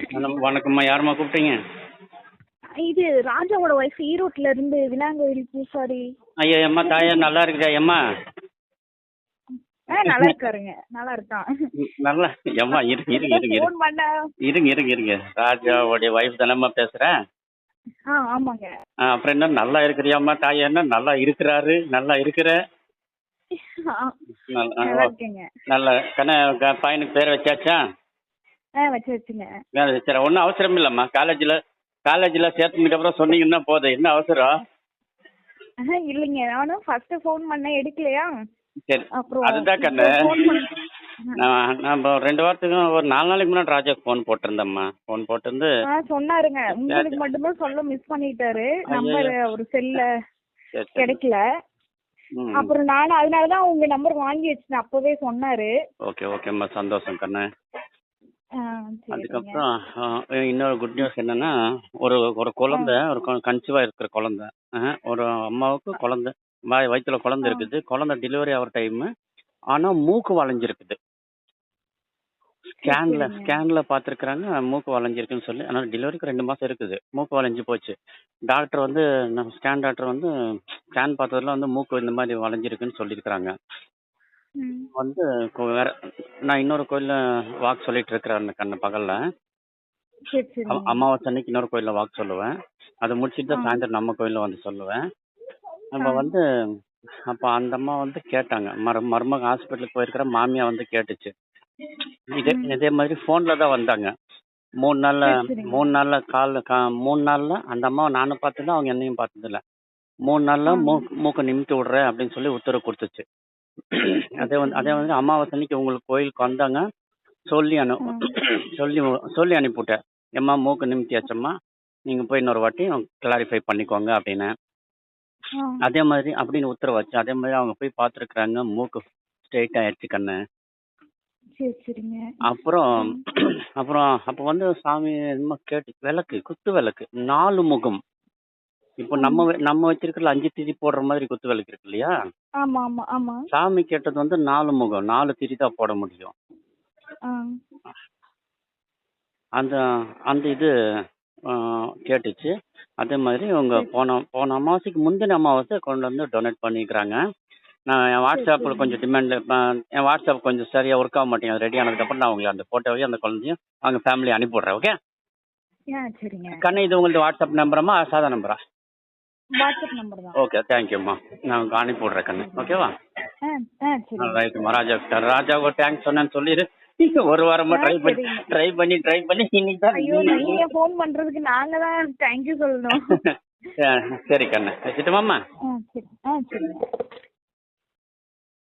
வணக்கம் வணக்கம்மா. யாரும்மா கூப்பிட்டீங்க? இது ராஜாவோட ஒய்ஃப் ஈரோட்ல இருந்து விநாயகர் பூசாரி ஐயா அம்மா தாயா நல்லா இருக்குதா அம்மா நல்லா இருக்காருங்க. நல்லா இருக்கான். நல்லா. அம்மா இருங்க இருங்க இருங்க இருங்க இருங்க இருங்க. ராஜாவுடைய ஒய்ஃப் தானேம்மா பேசுகிறேன் ஆ ஆமாங்க. அப்புறம் என்ன நல்லா இருக்கிறியாம்மா தாயா? என்ன நல்லா இருக்கிறாரு? நல்லா இருக்கிற? நல்ல- கண்ண பையனுக்கு பேர் வச்சாச்சா? ஆ வச்சு வச்சுங்க. வேற சரி ஒன்றும் அவசரம் இல்லைம்மா. காலேஜில் காலேஜில் சேர்த்துனதுக்கு அப்புறம் சொன்னீங்கன்னா போதும் என்ன அவசரம்? ஆஹா, இல்லைங்க. நானும் ஃபர்ஸ்ட் ஃபோன் பண்ணேன் எடுக்கலையா? சரி. அப்புறம் அதுதான் கண்ணு. பண்ண நான் நான் இப்போ ரெண்டு வாரத்துக்கு ஒரு நாலு நாளைக்கு முன்னாடி ராஜாக்கு ஃபோன் போட்டிருந்தேம்மா. ஃபோன் போட்டிருந்து ஆ சொன்னாருங்க. உங்களுக்கு மட்டும்தான் சொல்ல மிஸ் பண்ணிட்டாரு. நம்பர் ஒரு செல்ல சரி சரி. கிடைக்கல. ம். அப்புறம் நானும் அதனாலதான் உங்க நம்பர் வாங்கி வச்சேன் அப்பவே சொன்னாரு. ஓகே ஓகேம்மா. சந்தோஷம் கண்ணு. அதுக்கப்புறம் இன்னொரு குட் நியூஸ் என்னன்னா ஒரு ஒரு குழந்தை ஒரு கன்சீவாக இருக்கிற குழந்தை. ஒரு அம்மாவுக்கு குழந்தை வாய் வயிற்றுல குழந்தை இருக்குது. குழந்தை டெலிவரி ஆகிற டைமு ஆனால் மூக்கு வளைஞ்சிருக்குது. ஸ்கேனில். ஸ்கேனில் பார்த்துருக்குறாங்க மூக்கு வளைஞ்சிருக்குன்னு சொல்லி. ஆனால் டெலிவரிக்கு ரெண்டு மாதம் இருக்குது. மூக்கு வளைஞ்சு போச்சு. டாக்டர் வந்து நம்ம ஸ்கேன் டாக்டர் வந்து ஸ்கேன் பார்த்ததுல வந்து மூக்கு இந்த மாதிரி வளைஞ்சிருக்குன்னு சொல்லியிருக்கிறாங்க. வந்து வேற நான் இன்னொரு கோயில்ல வாக்கு சொல்லிட்டு இருக்கிறேன் அந்த கண்ணு பகல்ல சரி சரி அ- அமாவாசை அன்னைக்கு இன்னொரு கோயில்ல வாக்கு சொல்லுவேன் அதை முடிச்சிட்டு தான். சாயந்தரம் நம்ம கோயில்ல வந்து சொல்லுவேன் நம்ம. வந்து அப்ப அந்த அம்மா வந்து கேட்டாங்க மரு மருமக ஹாஸ்பிட்டலுக்கு போயிருக்கிற மாமியா வந்து கேட்டுச்சு இதே. இதே மாதிரி போன்ல தான் வந்தாங்க மூணு நாள்ல சரி, சரிங்க. மூணு நாள்ல கால் கா- மூணு நாள்ல அந்த அம்மாவை நானும் பார்த்ததில்ல அவங்க என்னையும் பார்த்ததில்ல மூணு நாள்ல. மூக்கு மூக்கை நிமித்தி விடுறேன் அப்படின்னு சொல்லி உத்தரவு கொடுத்துச்சு அதே வந்து அதே வந்து அமாவாசை அன்னைக்கு உங்களுக்கு கோயிலுக்கு வந்தாங்க. சொல்லி அனு. சொல்லி சொல்லி அனுப்பிவிட்டேன். ஏம்மா மூக்கு நிமித்தியாச்சம்மா. நீங்க போய் இன்னொரு வாட்டி கிளாரிஃபை பண்ணிக்கோங்க அப்படின்னு. அதே மாதிரி அப்படின்னு உத்தரவாச்சு. அதே மாதிரி அவங்க போய் பார்த்துருக்குறாங்க. மூக்கு ஸ்ட்ரெயிட் ஆயிடுச்சு கண்ணு. அப்புறம் அப்புறம் அப்போ வந்து சாமி என்னமோ கேட்டு விளக்கு குத்து விளக்கு. நாலு முகம். இப்போ நம்ம நம்ம வச்சிருக்கிற அஞ்சு திரி போடுற மாதிரி குத்து விளக்கு இருக்கு இல்லையா? ஆமா ஆமா ஆமா. சாமி கேட்டது வந்து நாலு முகம் நாலு திரி தான் போட முடியும். அந்த அந்த இது கேட்டுச்சு. அதே மாதிரி அவங்க போன போன அமாவாசைக்கு முந்தின அமாவாசை கொண்டு வந்து டொனேட் பண்ணிக்கிறாங்க. நான் என் வாட்ஸ்அப்பில் கொஞ்சம் டிமாண்ட் என் வாட்ஸ்அப் கொஞ்சம் சரியாக ஒர்க் ஆக மாட்டேங்குது. ரெடி ஆனதுக்கப்புறம் நான் உங்களுக்கு அந்த ஃபோட்டோவையும் அந்த குழந்தையும் அவங்க ஃபேமிலி அனுப்பிவிட்றேன் ஓகே சரிங்க. கண்ணு இது உங்களது வாட்ஸ்அப் நம்பரமா சாதா நம்பரா வாட்ஸ்அப் நம்பர் தான். ஓகே தேங்க்யூம்மா நான் உங்களுக்கு அனுப்பிவிட்றேன் கண்ணு. ஓகேவா ஆ ஆ சரி. ரைட்டுமா ராஜா ராஜாவுக்கு தேங்க்ஸ் சொன்னேன்னு சொல்லிடு ஒரு வாரமா ட்ரை பண்ணி. ட்ரை பண்ணி ட்ரை பண்ணி இன்னைக்கு தான் ஐயோ நீங்க ஃபோன் பண்றதுக்கு நாங்க தான் தேங்க்யூ சொல்லணும். சரி கண்ணு. வச்சுட்டுமாம்மா ஆ சரி. ஆ சரிங்க